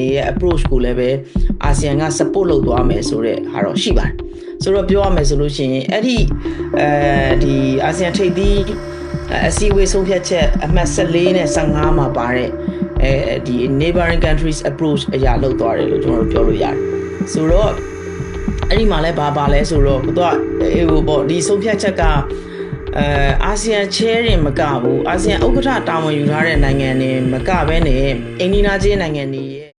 တွေရဲ့ approach ကိုလည်းပဲအာဆီယံက support လုပ်သွားမယ်ဆိုတော့ဟာတော့ရှိပါတယ်ဆိုတော့ပြောရမယ်ဆိုလို့ရှိရင်အဲ့ဒီအဲဒီအာဆီယံထိပ်သီးအစည်းအဝေးဆုံးဖြတ်ချက်အမှတ်14နဲ့15မှာပါတဲ့အဲဒီ neighboring countries approach အရာလောက်သွားတယ်လို့ကျွန်တော်တို့ပြောလို့ရတယ်ဆိုတော့အဲ့ဒီမှာလဲဘာပါလဲဆိုတော့သူကအေဟိုပေါ့ဒီဆုံးဖြတ်ချက်ကအဲအာဆီယံ chair ရင်မကဘူးအာဆီယံဥက္ကဋ္ဌတာဝန်ယူထားတဲ့နိုင်ငံတွေမကဘဲနဲ့အိန္ဒိယချင်းနိုင်ငံတွေ